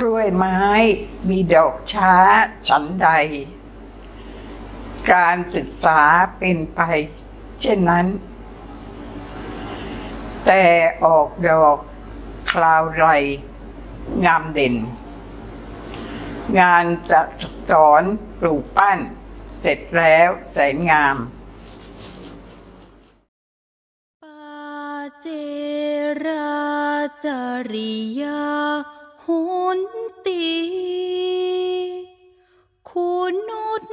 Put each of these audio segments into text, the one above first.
กล้วยไม้มีดอกช้าฉันใด การศึกษาเป็นไป เช่นนั้น แต่ออกดอกคราวไร งามเด่น งานจะสอนปลูกปั้น เสร็จแล้วแสนงามปาเจราจาริยา หนตีคุณุต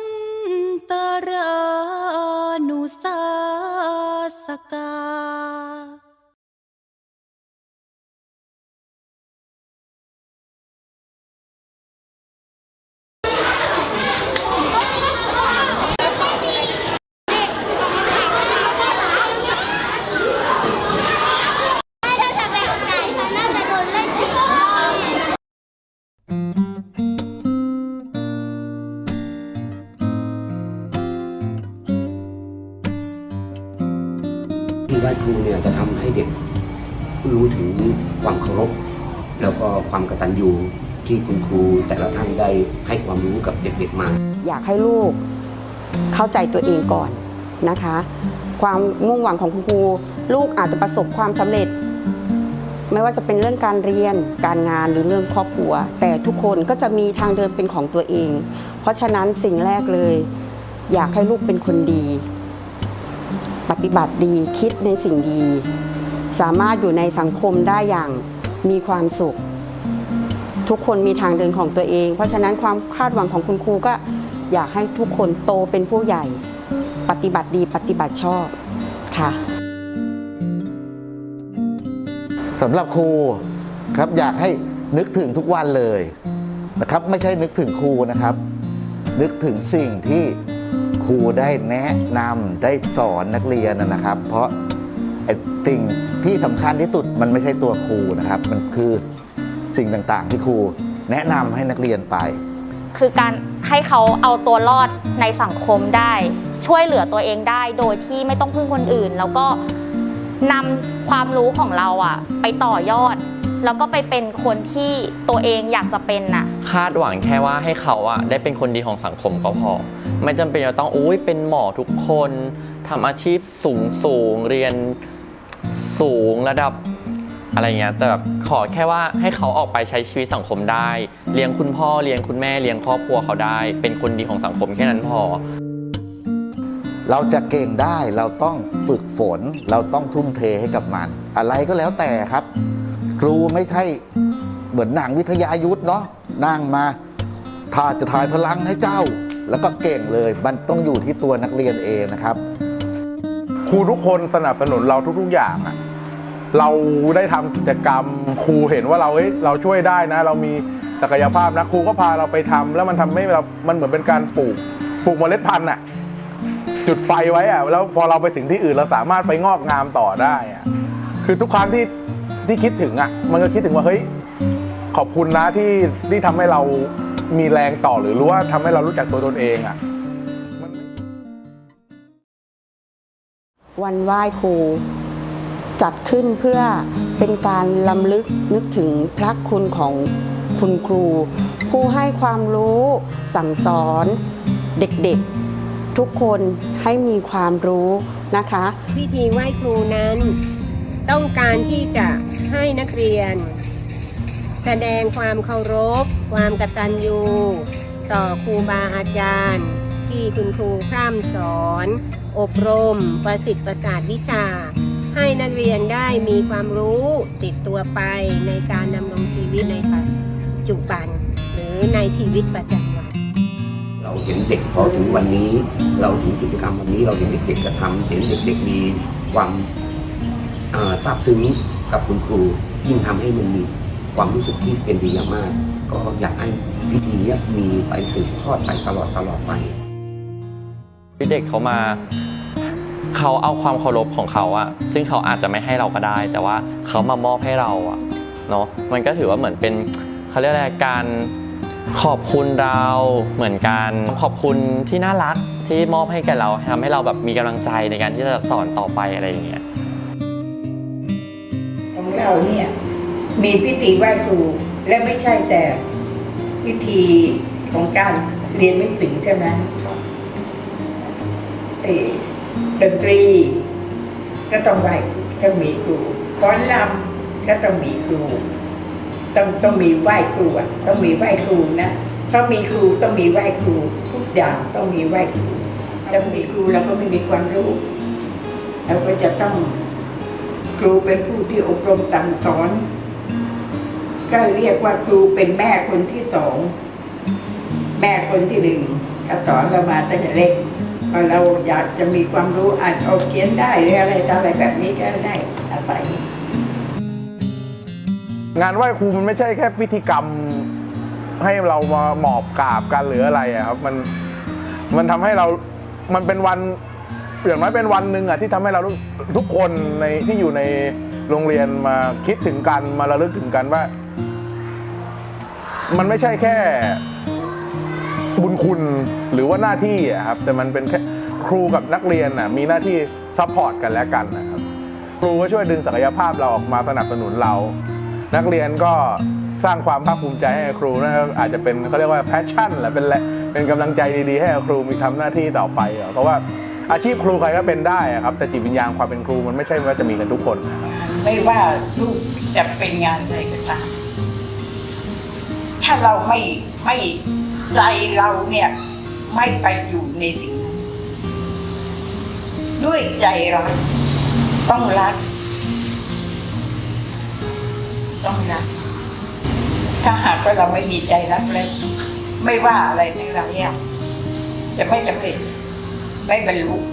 ตรา ครูเนี่ยจะทำให้เด็กรู้ถึงความเคารพ แล้วก็ความกตัญญูที่คุณครูแต่ละท่านได้ให้ความรู้กับเด็กๆมา อยากให้ลูกเข้าใจตัวเองก่อนนะคะ ความมุ่งหวังของคุณครู ลูกอาจจะประสบความสำเร็จ ไม่ว่าจะเป็นเรื่องการเรียนการงานหรือเรื่องครอบครัว แต่ทุกคนก็จะมีทางเดินเป็นของตัวเอง เพราะฉะนั้นสิ่งแรกเลย อยากให้ลูกเป็นคนดี ฏิบัติดีคิดในสิ่งดี สามารถอยู่ในสังคมได้อย่างมีความสุข ทุกคนมีทางเดินของตัวเอง เพราะฉะนั้นความคาดหวังของคุณครูก็อยากให้ทุกคนโตเป็นผู้ใหญ่ ปฏิบัติดีปฏิบัติชอบค่ะสำหรับครูครับอยากให้นึกถึงทุกวันเลยนะครับ ไม่ใช่นึกถึงครูนะครับ นึกถึงสิ่งที่ ครูได้แนะนำได้สอนนักเรียนนะครับ เพราะสิ่งที่สำคัญที่สุดมันไม่ใช่ตัวครูนะครับ มันคือสิ่งต่างๆ ที่ครูแนะนำให้นักเรียนไป คือการให้เขาเอาตัวรอดในสังคมได้ ช่วยเหลือตัวเองได้โดยที่ไม่ต้องพึ่งคนอื่น แล้วก็นำความรู้ของเราอะไปต่อยอด แล้วก็ไปเป็นคนที่ตัวเองอยากจะเป็นน่ะ คาดหวังแค่ว่าให้เขาอะได้เป็นคนดีของสังคมก็พอ ไม่จำเป็นจะต้องอุ้ยเป็นหมอทุกคนทำอาชีพสูงสูงเรียนสูงระดับอะไรเงี้ยแต่แบบขอแค่ว่าให้เขาออกไปใช้ชีวิตสังคมได้ เลี้ยงคุณพ่อเลี้ยงคุณแม่เลี้ยงครอบครัวเขาได้ เป็นคนดีของสังคมแค่นั้นพอ เราจะเก่งได้เราต้องฝึกฝน เราต้องทุ่มเทให้กับมัน อะไรก็แล้วแต่ครับค รูไม่ใช่เหมือนหนังวิทยายุทธ์เนาะนั่งมาถ้าจะถ่ายพลังให้เจ้า แล้วก็เก่งเลย มันต้องอยู่ที่ตัวนักเรียนเองนะครับ ครูทุกคนสนับสนุนเราทุก ๆ อย่างอะเราได้ทำกิจกรรมครูเห็นว่าเราเอ้ยเราช่วยได้นะ เรามีศักยภาพนะครูก็พาเราไปทำแล้วมันทำให้เรา มันเหมือนเป็นการปลูกปลูกเมล็ดพันธุ์อะจุดไฟไว้อะแล้วพอเราไปถึงที่อื่นเราสามารถไปงอกงามต่อได้อะคือทุกครั้งที่ ที่คิดถึงอะมันก็คิดถึงว่าเฮ้ยขอบคุณนะที่ที่ทำให้เรามีแรงต่อหรือรู้ว่าทำให้เรารู้จักตัวตนเองอะมันวันไหว้ครู จัดขึ้นเพื่อเป็นการลำลึกนึกถึงพระคุณของคุณครู ผู้ให้ความรู้สั่งสอนเด็กๆ ทุกคนให้มีความรู้นะคะ พิธีไหว้ครูนั้น ต้องการที่จะให้นักเรียน แสดงความเคารพ ความกตัญญูต่อครูบาอาจารย์ ที่คุณครูพร่ำสอน อบรม ประสิทธิ์ประสาทวิชา ให้นักเรียนได้มีความรู้ติดตัวไปในการดำรงชีวิตในปัจจุบัน หรือในชีวิตประจำวันเราเห็นเด็กพอถึงวันนี้ เราถึงกิจกรรมวันนี้เราเห็นเด็กๆกระทำเห็นเด็กๆมีความ ซาบซึ้งกับคุณครูยิ่งทำให้มันมีความรู้สึกที่เป็นดีอย่างมาก ก็อยากให้พิธีนี้มีไปสืบทอดไปตลอดตลอดไปเด็กเขามาเขาเอาความเคารพของเขาอะซึ่งเขาอาจจะไม่ให้เราก็ได้ แต่ว่าเขามามอบให้เราอะเนาะมันก็ถือว่าเหมือนเป็นเขาเรียกอะไรการขอบคุณเราเหมือนการขอบคุณที่น่ารักที่มอบให้แก่เราทำให้เราแบบมีกำลังใจในการที่จะสอนต่อไปอะไรอย่างเงี้ย เราเนี่ยมีพิธีไหว้ครูและไม่ใช่แต่วิธีของการเรียนหนังสือเท่านั้นเอ่อดนตรีก็ต้องไหวต้องมีครูฟ้อนรำก็ต้องมีครู ต้องต้องมีไหว้ครูอะต้องมีไหว้ครูนะถ้ามีครูต้องมีไหว้ครูทุกอย่างต้องมีไหว้ครูถ้ามีครูเราก็ไม่มีความรู้เราก็จะต้องค รูเป็นผู้ที่อบรมสั่งสอน ก็เรียกว่าครูเป็นแม่คนที่สอง แม่คนที่หนึ่งก็สอนเรามาตั้งแต่เล็กพอเราอยากจะมีความรู้อ่านออกเขียนได้หรืออะไรต่ออะไรแบบนี้ก็ได้อาศัยงานไหว้ครูมันไม่ใช่แค่พิธีกรรมให้เรามาหมอบกราบกันหรืออะไรอะครับ มันมันทำให้เรามันเป็นวัน อย่างน้อยเป็นวันหนึ่งอะที่ทำให้เรารู้ทุกคนในที่อยู่ในโรงเรียนมาคิดถึงกันมาระลึกถึงกันว่า มันไม่ใช่แค่ บุญคุณหรือว่าหน้าที่อะครับ แต่มันเป็นแค่ครูกับนักเรียนน่ะมีหน้าที่ซัพพอร์ตกันและกันนะครับ ครูก็ช่วยดึงศักยภาพเราออกมาสนับสนุนเรา นักเรียนก็สร้างความภาคภูมิใจให้ครูนะครับอาจจะเป็นเขาเรียกว่าแพชชั่นแหละเป็นแหลเป็นกำลังใจดีๆ ให้กับครูมีทำหน้าที่ต่อไปอะเพราะว่า อาชีพครูใครก็เป็นได้อะครับ แต่จิตวิญญาณความเป็นครูมันไม่ใช่ว่าจะมีกันทุกคนนะครับไม่ว่าลูกจะเป็นงานอะไรก็ตามถ้าเราไม่ไม่ใจเราเนี่ย ไม่ไปอยู่ในสิ่งนั้นด้วยใจรักต้องรัก ต้องรัก ถ้าหากว่าเราไม่มีใจรักเลยไม่ว่าอะไรทั้งหลายอะจะไม่สำเร็จ ไม่บรรลุ